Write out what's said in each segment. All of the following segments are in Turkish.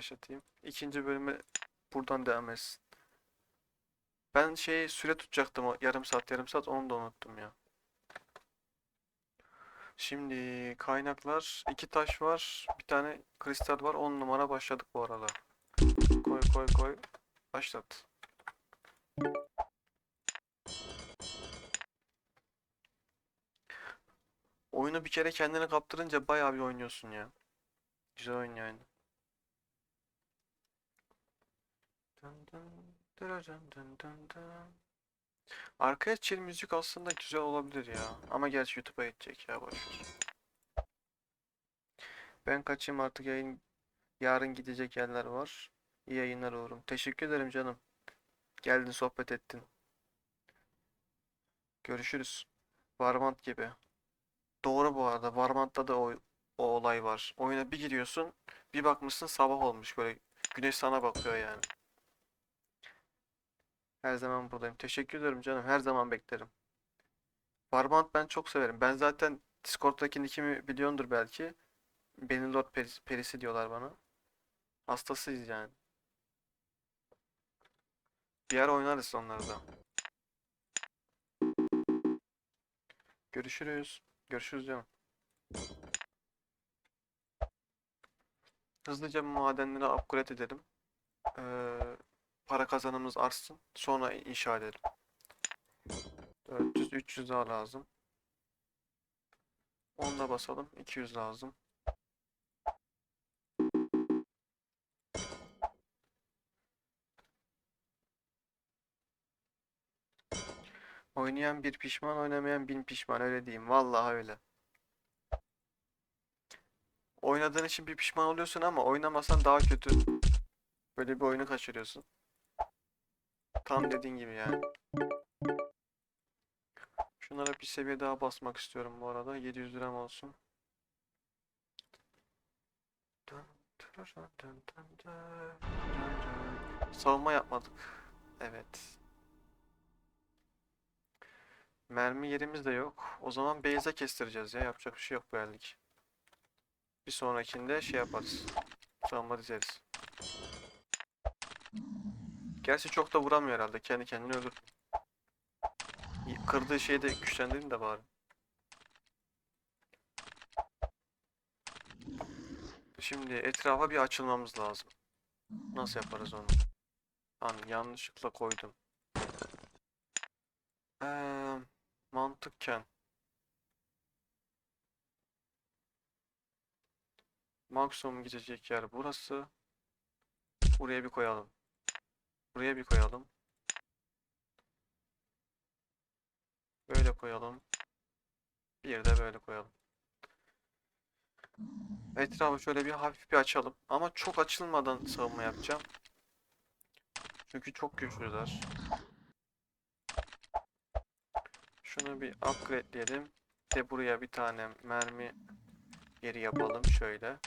başlatayım. İkinci bölümü buradan devam etsin. Ben şey süre tutacaktım o yarım saat yarım saat onu da unuttum ya. Şimdi kaynaklar iki taş var bir tane kristal var 10 numara başladık bu arada. Koy koy koy başlat. Oyunu bir kere kendine kaptırınca bayağı bir oynuyorsun ya. Güzel oyun yani. Dın dın. Arkaya chill müzik aslında güzel olabilir ya. Ama gerçi YouTube'a gidecek ya boş ver. Ben kaçayım artık yayın. Yarın gidecek yerler var. İyi yayınlar uğrum. Teşekkür ederim canım. Geldin sohbet ettin. Görüşürüz. Varmant gibi. Doğru bu arada. Varmant'ta da o, o olay var. Oyuna bir giriyorsun, bir bakmışsın sabah olmuş böyle. Güneş sana bakıyor yani. Her zaman buradayım. Teşekkür ederim canım. Her zaman beklerim. Varmant ben çok severim. Ben zaten Discord'daki nickimi biliyordur belki. Beni Lord Perisi, Perisi diyorlar bana. Hastasıyız yani. Bir ara oynarız onları da. Görüşürüz. Görüşürüz canım. Hızlıca madenleri upgrade edelim. Ee, para kazanımız artsın. Sonra inşa edelim. 400, 300 daha lazım. 10 da basalım. 200 lazım. Oynayan bir pişman, oynamayan bin pişman. Öyle diyeyim. Vallahi öyle. Oynadığın için bir pişman oluyorsun ama oynamasan daha kötü. Böyle bir oyunu kaçırıyorsun. Tam dediğin gibi yani. Şunlara bir seviye daha basmak istiyorum bu arada. 700 liram olsun. Savunma yapmadık. Evet. Mermi yerimiz de yok. O zaman base'e kestireceğiz ya. Yapacak bir şey yok bu ellik. Bir sonrakinde şey yaparız. Savunma dizeriz. Gerçi çok da vuramıyor herhalde. Kendi kendini öldür. Kırdığı şeyi de güçlendirin de bari. Şimdi etrafa bir açılmamız lazım. Nasıl yaparız onu? Lan yanlışlıkla koydum. Eee mantıkken. Maksimum gidecek yer burası. Buraya bir koyalım. Buraya bir koyalım. Böyle koyalım. Bir de böyle koyalım. Etrafı şöyle bir hafif bir açalım. Ama çok açılmadan savunma yapacağım. Çünkü çok güçlüler. Şunu bir upgrade'leyelim. De buraya bir tane mermi yeri yapalım şöyle.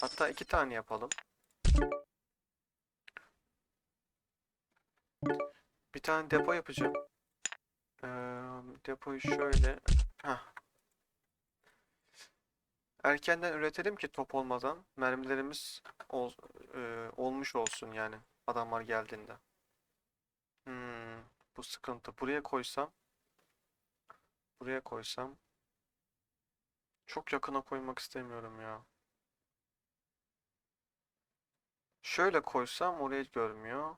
Hatta iki tane yapalım. Tane depo yapacağım. Ee, depoyu şöyle. Heh. Erkenden üretelim ki top olmadan mermilerimiz ol, e, olmuş olsun yani adamlar geldiğinde. Hmm, bu sıkıntı. Buraya koysam buraya koysam çok yakına koymak istemiyorum ya. Şöyle koysam orayı görmüyor.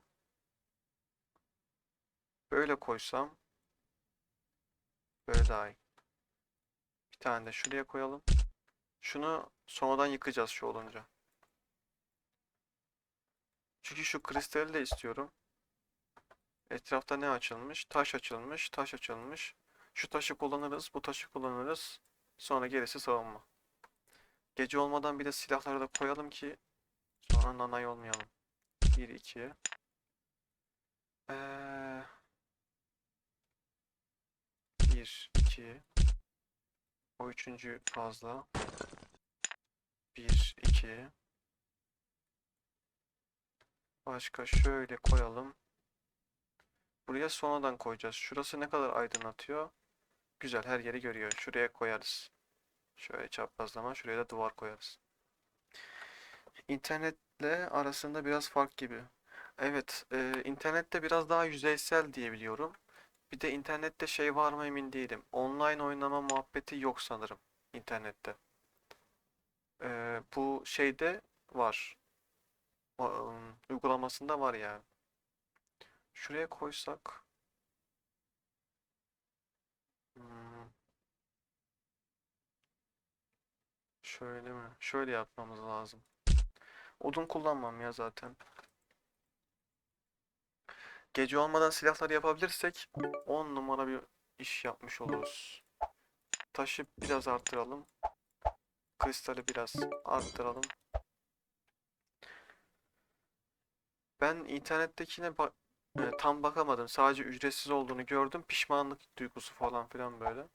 Böyle koysam böyle daha iyi. Bir tane de şuraya koyalım. Şunu sonradan yıkacağız şu olunca. Çünkü şu kristali de istiyorum. Etrafta ne açılmış? Taş açılmış, taş açılmış. Şu taşı kullanırız, bu taşı kullanırız. Sonra gerisi savunma. Gece olmadan bir de silahları da koyalım ki sonra nanay olmayalım. 1 2 ee, 1 2 O üçüncü fazla. 1 2 Başka şöyle koyalım. Buraya sonradan koyacağız. Şurası ne kadar aydınlatıyor? Güzel her yeri görüyor. Şuraya koyarız. Şöyle çaprazlama. Şuraya da duvar koyarız. İnternet internetle arasında biraz fark gibi. Evet, e, internette biraz daha yüzeysel diye biliyorum. Bir de internette şey var mı emin değilim. Online oynama muhabbeti yok sanırım internette. E, bu şeyde var. Uygulamasında var yani. Şuraya koysak. Hmm, şöyle mi? Şöyle yapmamız lazım. Odun kullanmam ya zaten. Gece olmadan silahlar yapabilirsek 10 numara bir iş yapmış oluruz. Taşı biraz arttıralım. Kristali biraz arttıralım. Ben internettekine ba- e, tam bakamadım. Sadece ücretsiz olduğunu gördüm. Pişmanlık duygusu falan filan böyle.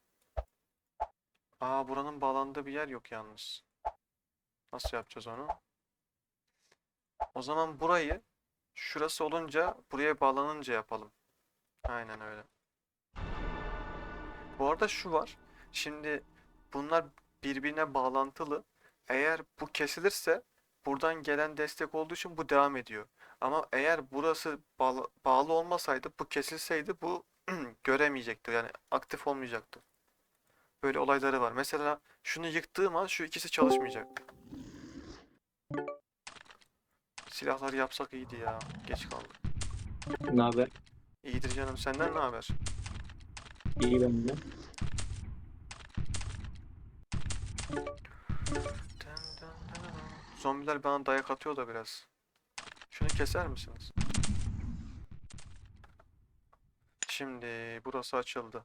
Aa buranın bağlandığı bir yer yok yalnız. Nasıl yapacağız onu? O zaman burayı şurası olunca buraya bağlanınca yapalım. Aynen öyle. Bu arada şu var. Şimdi bunlar birbirine bağlantılı. Eğer bu kesilirse buradan gelen destek olduğu için bu devam ediyor. Ama eğer burası bağlı, bağlı olmasaydı, bu kesilseydi bu göremeyecekti. Yani aktif olmayacaktı. Böyle olayları var. Mesela şunu yıktığım an şu ikisi çalışmayacak. Silahları yapsak iyiydi ya. Geç kaldık. Ne haber? İyidir canım. Senden ne haber? İyi ben de. Zombiler bana dayak atıyor da biraz. Şunu keser misiniz? Şimdi burası açıldı.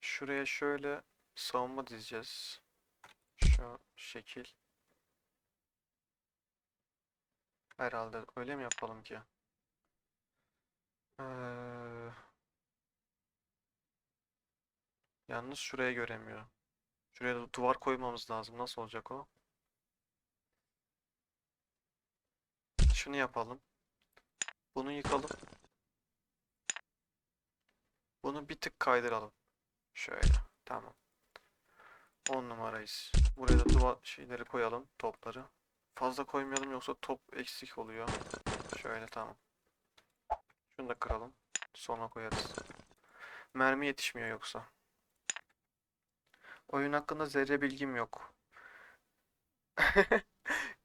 Şuraya şöyle savunma dizeceğiz. Şu şekil. Herhalde öyle mi yapalım ki? Ee, yalnız şuraya göremiyor. Şuraya da duvar koymamız lazım. Nasıl olacak o? Şunu yapalım. Bunu yıkalım. Bunu bir tık kaydıralım. Şöyle. Tamam. 10 numarayız. Buraya da duvar şeyleri koyalım. Topları. Fazla koymayalım yoksa top eksik oluyor. Şöyle tamam. Şunu da kıralım. Sonra koyarız. Mermi yetişmiyor yoksa. Oyun hakkında zerre bilgim yok.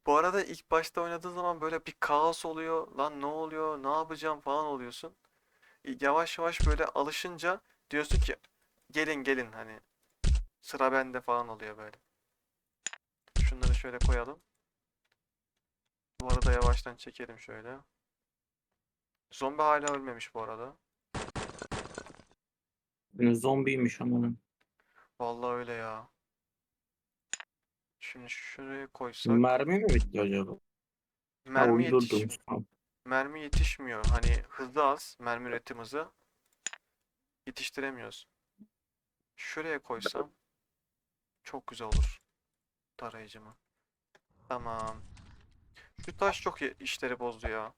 Bu arada ilk başta oynadığın zaman böyle bir kaos oluyor. Lan ne oluyor? Ne yapacağım falan oluyorsun. Yavaş yavaş böyle alışınca diyorsun ki gelin gelin hani sıra bende falan oluyor böyle. Şunları şöyle koyalım. Bu arada yavaştan çekelim şöyle. Zombi hala ölmemiş bu arada. Zombiymiş ama. Vallahi öyle ya. Şimdi şuraya koysak Mermi mi bitti acaba? Ha mermi yetiş uydurdum. Tamam. mermi yetişmiyor. Hani hızlı az mermi üretim hızı yetiştiremiyoruz. Şuraya koysam çok güzel olur. Tarayıcımı. Tamam. Şu taş çok işleri bozdu ya.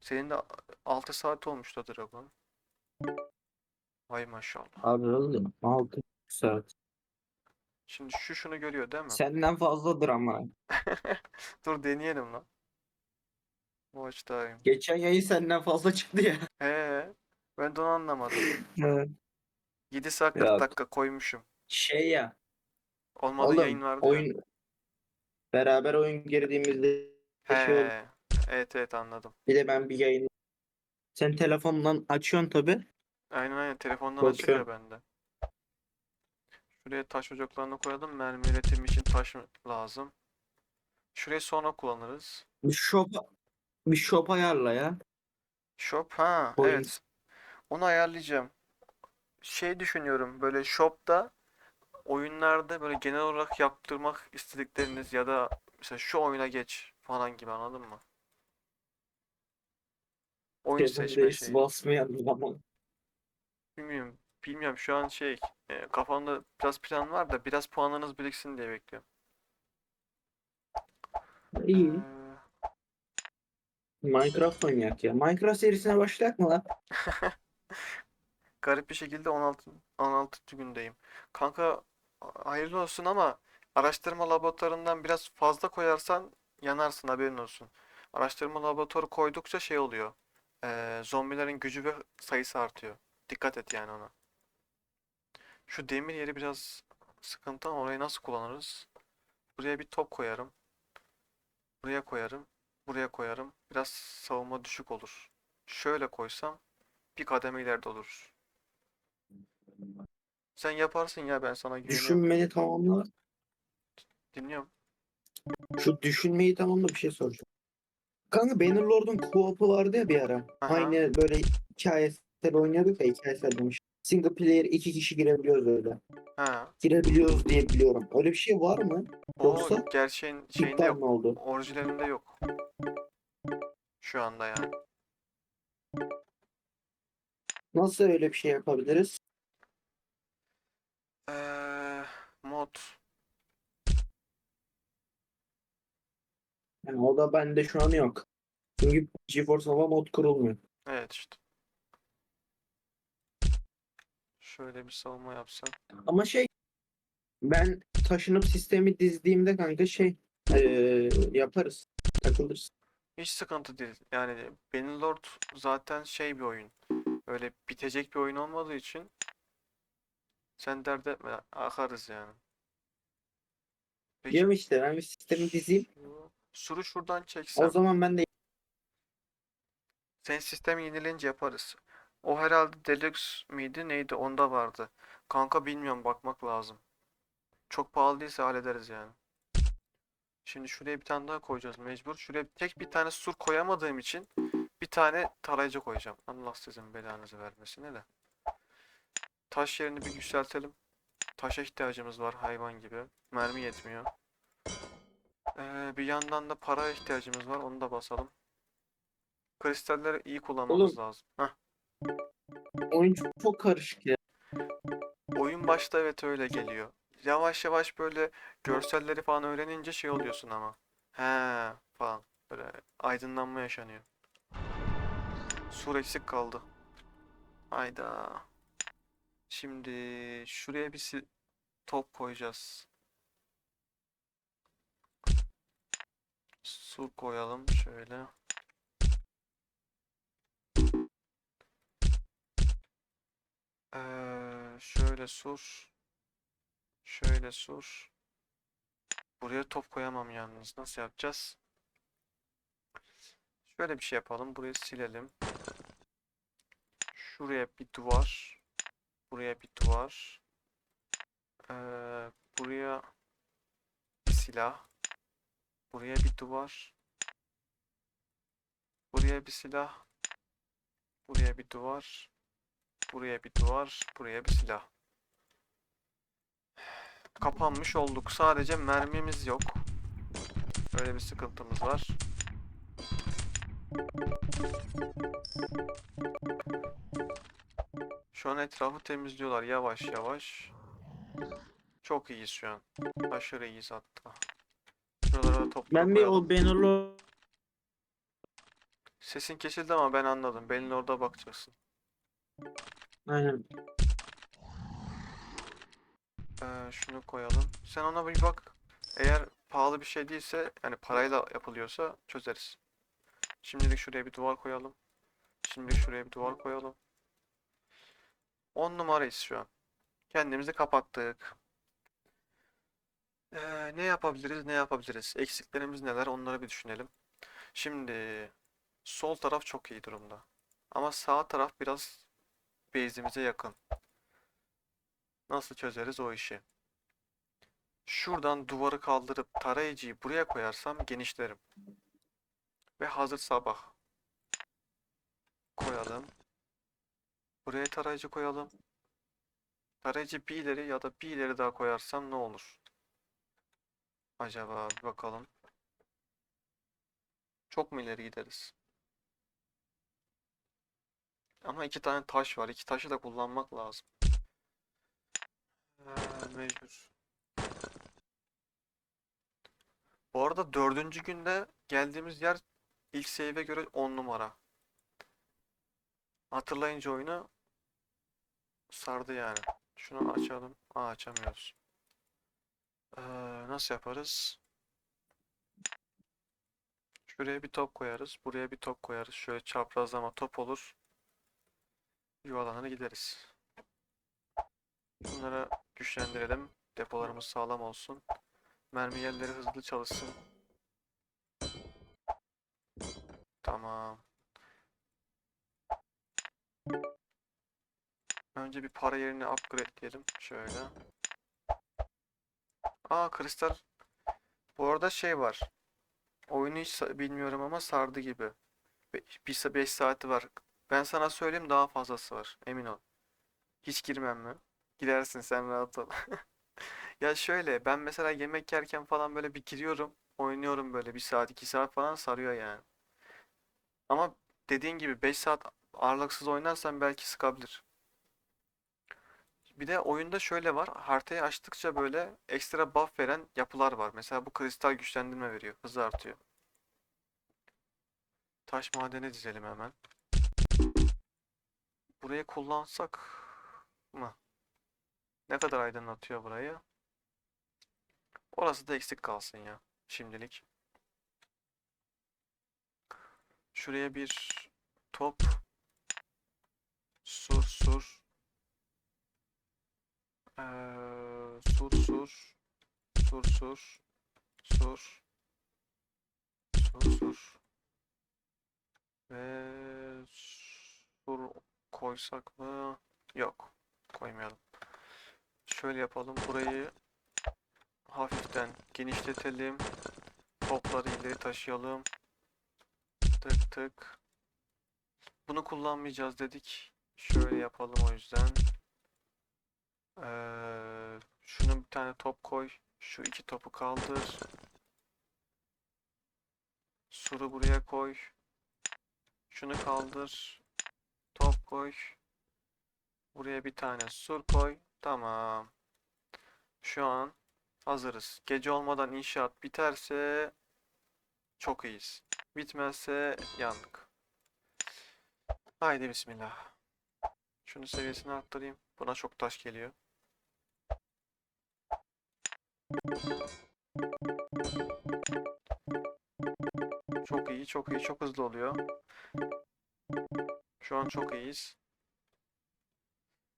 Senin de 6 saat olmuş da Dragon. Vay maşallah. Abi oğlum 6 saat. Şimdi şu şunu görüyor değil mi? Senden fazladır ama. Dur deneyelim lan. Watch time. Geçen yayın senden fazla çıktı ya. He, ben de onu anlamadım. Evet. 7 saat 40 Ya- dakika koymuşum. Şey ya. Olmadı Oğlum yayın vardı ya. Beraber oyun girdiğimizde şey oldu. He. Evet evet anladım. Bir de ben bir yayın sen telefondan açıyorsun tabi. Aynen aynen telefondan açılıyor Bakıyorum. bende. Şuraya taş ocaklarını koyalım. Mermi üretimi için taş lazım. Şurayı sonra kullanırız. Bir shop bir shop ayarla ya. Shop ha Oyun. evet. Onu ayarlayacağım. Şey düşünüyorum böyle shop'ta oyunlarda böyle genel olarak yaptırmak istedikleriniz ya da mesela şu oyuna geç falan gibi anladın mı? Oyun seçme şeyi. basmayalım ama. Bilmiyorum. Bilmiyorum şu an şey e, kafamda biraz plan var da biraz puanlarınız biriksin diye bekliyorum. İyi. Ee, Minecraft oynayak ya. Minecraft serisine başlayak mı lan? garip bir şekilde 16 16. gündeyim. Kanka hayırlı olsun ama araştırma laboratuvarından biraz fazla koyarsan yanarsın haberin olsun. Araştırma laboratuvarı koydukça şey oluyor. Ee, zombilerin gücü ve sayısı artıyor. Dikkat et yani ona. Şu demir yeri biraz sıkıntı ama orayı nasıl kullanırız? Buraya bir top koyarım. Buraya koyarım. Buraya koyarım. Biraz savunma düşük olur. Şöyle koysam bir kademe ileride olur. Sen yaparsın ya ben sana güveniyorum. Düşünmeyi tamamla. Dinliyorum. Şu düşünmeyi tamamla bir şey soracağım. Kanka Bannerlord'un co-op'u vardı ya bir ara. Aha. Aynı böyle hikayesel oynuyorduk ya hikayesel demiş. Single player iki kişi girebiliyoruz öyle. Ha. Girebiliyoruz diye biliyorum. Öyle bir şey var mı? O Yoksa gerçeğin şeyinde İptal yok. mi oldu? Orijinalinde yok. Şu anda yani. Nasıl öyle bir şey yapabiliriz? Ee, mod. Yani o da bende şu an yok. Çünkü GeForce Now mod kurulmuyor. Evet işte. Şöyle bir savunma yapsam. Ama şey ben taşınıp sistemi dizdiğimde kanka şey eee, yaparız. Takılırız. Hiç sıkıntı değil. Yani Bannerlord zaten şey bir oyun. Öyle bitecek bir oyun olmadığı için sen dert etme. Akarız yani. Peki Diyorum işte ben bir sistemi dizeyim. Suru şuradan O çeksem. zaman ben de Sen sistemi yenilince yaparız. O herhalde Deluxe miydi neydi onda vardı. Kanka bilmiyorum bakmak lazım. Çok pahalı değilse hallederiz yani. Şimdi şuraya bir tane daha koyacağız mecbur. Şuraya tek bir tane sur koyamadığım için bir tane tarayıcı koyacağım. Allah sizin belanızı vermesin hele. Taş yerini bir yükseltelim. Taşa ihtiyacımız var hayvan gibi. Mermi yetmiyor. Ee, bir yandan da para ihtiyacımız var. Onu da basalım. Kristalleri iyi kullanmamız Oğlum. lazım. Heh. oyun çok, çok karışık ya. Oyun başta evet öyle geliyor. Yavaş yavaş böyle görselleri falan öğrenince şey oluyorsun ama. He falan. Böyle aydınlanma yaşanıyor. Sur eksik kaldı. Hayda. Şimdi şuraya bir top koyacağız. Sur koyalım şöyle. Ee, şöyle sur. Şöyle sur. Buraya top koyamam yalnız. Nasıl yapacağız? Şöyle bir şey yapalım. Burayı silelim. Şuraya bir duvar. Buraya bir duvar. Ee, buraya bir silah. Buraya bir duvar. Buraya bir silah. Buraya bir duvar. Buraya bir duvar. Buraya bir silah. Kapanmış olduk. Sadece mermimiz yok. Öyle bir sıkıntımız var. Şu an etrafı temizliyorlar yavaş yavaş. Çok iyiyiz şu an. Aşırı iyiyiz hatta. Şuralara toplu Ben bir o Bannerlord Sesin kesildi ama ben anladım. Belin orada bakacaksın. aynen. Ee, şunu koyalım. Sen ona bir bak. Eğer pahalı bir şey değilse yani parayla yapılıyorsa çözeriz. Şimdilik şuraya bir duvar koyalım. Şimdilik şuraya bir duvar koyalım. 10 numarayız şu an. Kendimizi kapattık. Ee, ne yapabiliriz? Ne yapabiliriz? Eksiklerimiz neler? Onları bir düşünelim. Şimdi sol taraf çok iyi durumda. Ama sağ taraf biraz base'imize yakın. Nasıl çözeriz o işi? Şuradan duvarı kaldırıp tarayıcıyı buraya koyarsam genişlerim. Ve hazır sabah. Koyalım. Buraya tarayıcı koyalım. Tarayıcı bir ileri ya da bir ileri daha koyarsam ne olur? Acaba bir bakalım. Çok mu ileri gideriz? Ama iki tane taş var. İki taşı da kullanmak lazım. Ee, mecbur. Bu arada dördüncü günde geldiğimiz yer ilk save'e göre 10 numara. Hatırlayınca oyunu sardı yani. Şunu açalım. Aa açamıyoruz. Ee, nasıl yaparız? Şuraya bir top koyarız. Buraya bir top koyarız. Şöyle çaprazlama top olur. Yuvalanır gideriz. Bunları güçlendirelim. Depolarımız sağlam olsun. Mermi yerleri hızlı çalışsın. Tamam. Önce bir para yerini upgrade'leyelim. Şöyle. Aa kristal. Bu arada şey var. Oyunu hiç bilmiyorum ama sardı gibi. Be- Bir 5 saati var. Ben sana söyleyeyim daha fazlası var. Emin ol. Hiç girmem mi? Girersin sen rahat ol. Ya şöyle ben mesela yemek yerken falan böyle bir giriyorum. Oynuyorum böyle bir saat iki saat falan sarıyor yani. Ama dediğin gibi 5 saat ağırlıksız oynarsan belki sıkabilir. Bir de oyunda şöyle var. Haritayı açtıkça böyle ekstra buff veren yapılar var. Mesela bu kristal güçlendirme veriyor. Hızı artıyor. Taş madeni dizelim hemen. Burayı kullansak mı? Ne kadar aydınlatıyor burayı? Orası da eksik kalsın ya. Şimdilik. Şuraya bir top. Sur sur. Ee, sur sur. Sur sur. Sur. Sur sur. Ve sur koysak mı? Yok. Koymayalım. Şöyle yapalım. Burayı hafiften genişletelim. Topları ileri taşıyalım. Tık tık. Bunu kullanmayacağız dedik. Şöyle yapalım o yüzden. Ee, şunu bir tane top koy. Şu iki topu kaldır. Suru buraya koy. Şunu kaldır. Top koy. Buraya bir tane sur koy. Tamam. Şu an hazırız. Gece olmadan inşaat biterse çok iyiyiz. Bitmezse yandık. Haydi bismillah. Şunun seviyesini arttırayım. Buna çok taş geliyor. Çok iyi, çok iyi, çok hızlı oluyor. Şu an çok iyiyiz.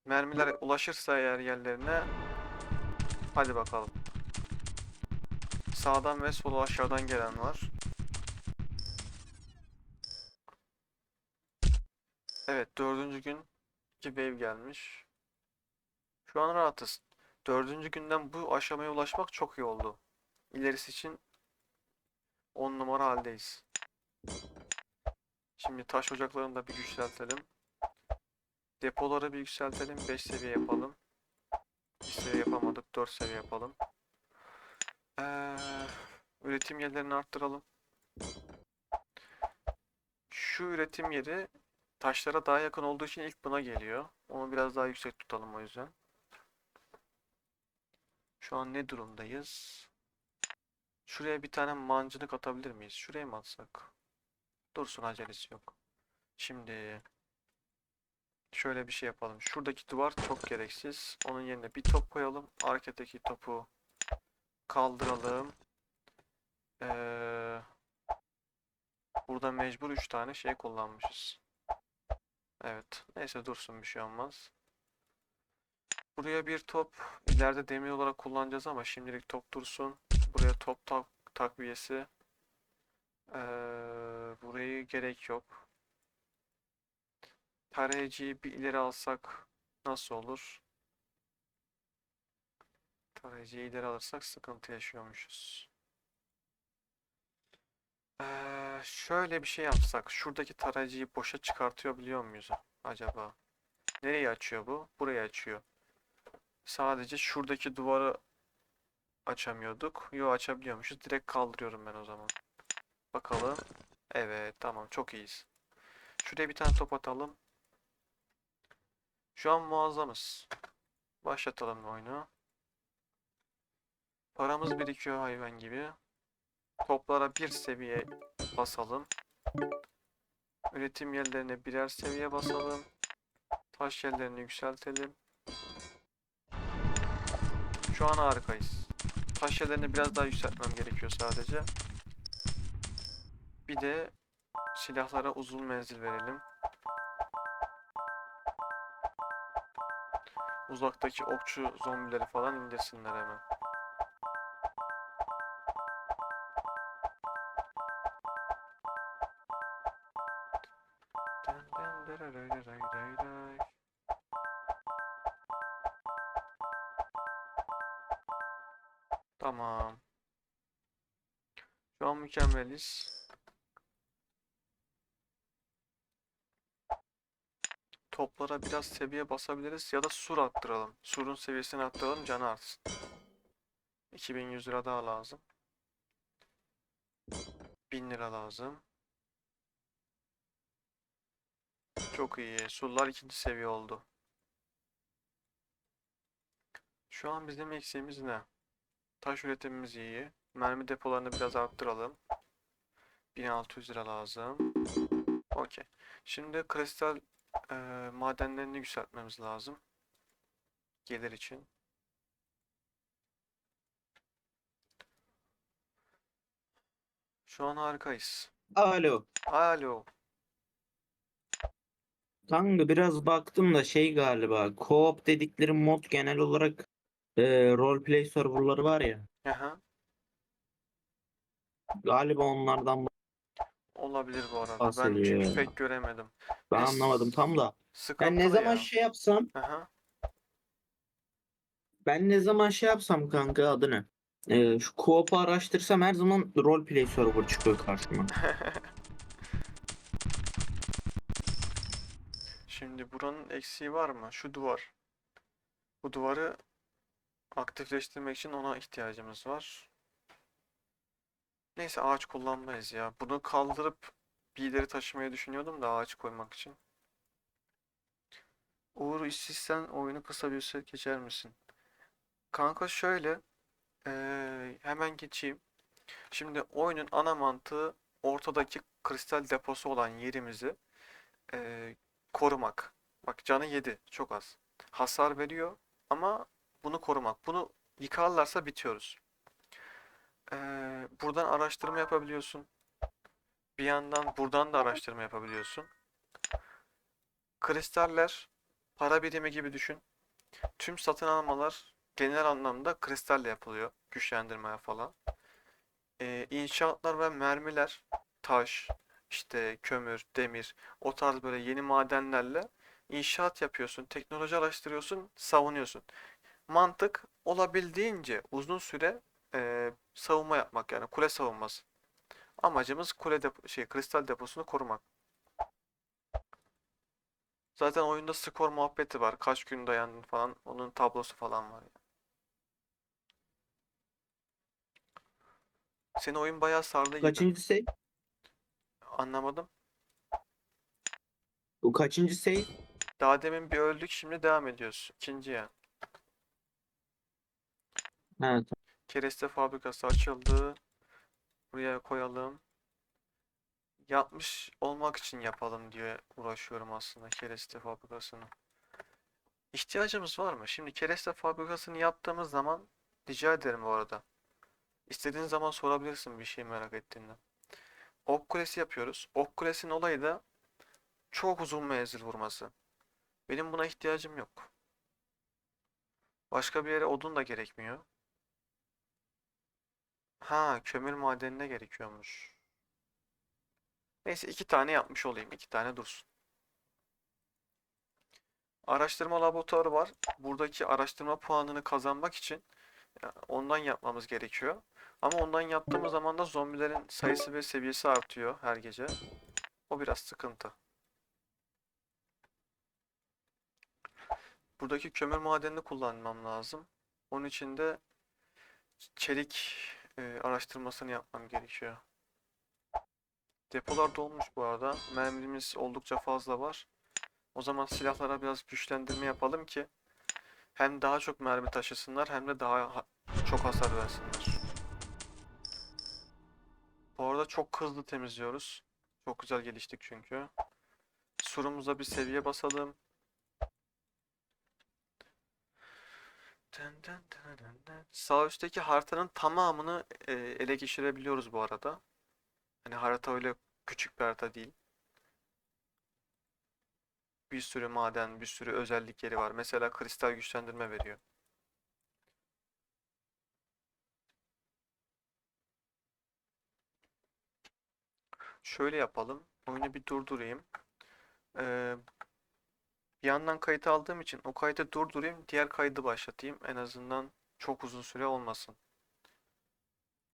Mermiler ulaşırsa eğer yerlerine hadi bakalım. Sağdan ve sol aşağıdan gelen var. Evet, dördüncü gün iki wave gelmiş. Şu an rahatız. Dördüncü günden bu aşamaya ulaşmak çok iyi oldu. İlerisi için 10 numara haldeyiz. Şimdi taş ocaklarını da bir güçseltelim. Depoları bir yükseltelim. 5 seviye yapalım. 1 seviye yapamadık. 4 seviye yapalım. Ee, üretim yerlerini arttıralım. Şu üretim yeri taşlara daha yakın olduğu için ilk buna geliyor. Onu biraz daha yüksek tutalım o yüzden. Şu an ne durumdayız? Şuraya bir tane mancınık atabilir miyiz? Şuraya mı atsak? Dursun acelesi yok. Şimdi şöyle bir şey yapalım. Şuradaki duvar çok gereksiz. Onun yerine bir top koyalım. Arkadaki topu kaldıralım. Ee, burada mecbur 3 tane şey kullanmışız. Evet. Neyse dursun bir şey olmaz. Buraya bir top ileride demir olarak kullanacağız ama şimdilik top dursun. Buraya top tak takviyesi. Ee, burayı gerek yok. Tarayıcıyı bir ileri alsak nasıl olur? Tarayıcıyı ileri alırsak sıkıntı yaşıyormuşuz. Ee, şöyle bir şey yapsak. Şuradaki tarayıcıyı boşa çıkartıyor biliyor muyuz acaba? Nereye açıyor bu? Burayı açıyor. Sadece şuradaki duvarı açamıyorduk. Yo açabiliyormuşuz. Direkt kaldırıyorum ben o zaman. Bakalım. Evet tamam çok iyiyiz. Şuraya bir tane top atalım. Şu an muazzamız. Başlatalım oyunu. Paramız birikiyor hayvan gibi. Toplara bir seviye basalım. Üretim yerlerine birer seviye basalım. Taş yerlerini yükseltelim. Şu an harikayız. Taş yerlerini biraz daha yükseltmem gerekiyor sadece. Bir de silahlara uzun menzil verelim. Uzaktaki okçu zombileri falan indirsinler hemen. Mükemmeliz. Toplara biraz seviye basabiliriz ya da sur arttıralım. Surun seviyesini arttıralım canı artsın. 2100 lira daha lazım. 1000 lira lazım. Çok iyi. Surlar ikinci seviye oldu. Şu an bizim eksiğimiz ne? Taş üretimimiz iyi. Mermi depolarını biraz arttıralım. 1600 lira lazım. Okey. Şimdi kristal e, madenlerini yükseltmemiz lazım. Gelir için. Şu an harikayız. Alo. Alo. Kanka biraz baktım da şey galiba co-op dedikleri mod genel olarak e, roleplay serverları var ya Aha. Galiba onlardan Olabilir bu arada. Ben Bahsediyor çünkü ya. pek göremedim. ben Biz- anlamadım tam da. Ben ne zaman ya. şey yapsam Aha. ben ne zaman şey yapsam kanka adı ne? E, şu co-op'u araştırsam her zaman roleplay server çıkıyor karşıma. Şimdi buranın eksiği var mı? Şu duvar. Bu duvarı aktifleştirmek için ona ihtiyacımız var. Neyse ağaç kullanmayız ya. Bunu kaldırıp bir ileri taşımayı düşünüyordum da ağaç koymak için. Uğur işsizsen oyunu kısa bir süre geçer misin? Kanka şöyle eee, hemen geçeyim. Şimdi oyunun ana mantığı ortadaki kristal deposu olan yerimizi eee, korumak. Bak canı 7 çok az. Hasar veriyor ama bunu korumak. Bunu yıkarlarsa bitiyoruz. Eee, buradan araştırma yapabiliyorsun. Bir yandan buradan da araştırma yapabiliyorsun. Kristaller para birimi gibi düşün. Tüm satın almalar genel anlamda kristalle yapılıyor. Güçlendirmeye falan. Eee inşaatlar ve mermiler, taş, işte kömür, demir, o tarz böyle yeni madenlerle inşaat yapıyorsun, teknoloji araştırıyorsun, savunuyorsun. Mantık olabildiğince uzun süre eee, savunma yapmak yani kule savunması. Amacımız kule depo- şey kristal deposunu korumak. Zaten oyunda skor muhabbeti var. Kaç gün dayandın falan. Onun tablosu falan var. Seni oyun bayağı sardı. Kaçıncı save? Anlamadım. Bu kaçıncı save? Daha demin bir öldük, şimdi devam ediyoruz. İkinci ya. Ha, Kereste fabrikası açıldı. Buraya koyalım. Yapmış olmak için yapalım diye uğraşıyorum aslında kereste fabrikasını. İhtiyacımız var mı? Şimdi kereste fabrikasını yaptığımız zaman rica ederim bu arada. İstediğin zaman sorabilirsin bir şey merak ettiğinde. Ok kulesi yapıyoruz. Ok kulesinin olayı da çok uzun menzil vurması. Benim buna ihtiyacım yok. Başka bir yere odun da gerekmiyor. Ha, kömür madenine gerekiyormuş. Neyse iki tane yapmış olayım. iki tane dursun. Araştırma laboratuvarı var. Buradaki araştırma puanını kazanmak için ondan yapmamız gerekiyor. Ama ondan yaptığımız zaman da zombilerin sayısı ve seviyesi artıyor her gece. O biraz sıkıntı. Buradaki kömür madenini kullanmam lazım. Onun için de çelik e, araştırmasını yapmam gerekiyor. Depolar dolmuş bu arada. Mermimiz oldukça fazla var. O zaman silahlara biraz güçlendirme yapalım ki hem daha çok mermi taşısınlar hem de daha ha- çok hasar versinler. Bu arada çok hızlı temizliyoruz. Çok güzel geliştik çünkü. Surumuza bir seviye basalım. Dın dın dın dın dın. Sağ üstteki haritanın tamamını e, ele geçirebiliyoruz bu arada. Hani harita öyle küçük bir harita değil. Bir sürü maden, bir sürü özellik yeri var. Mesela kristal güçlendirme veriyor. Şöyle yapalım. Oyunu bir durdurayım. Ee, yandan kayıt aldığım için o kaydı durdurayım, diğer kaydı başlatayım. En azından çok uzun süre olmasın.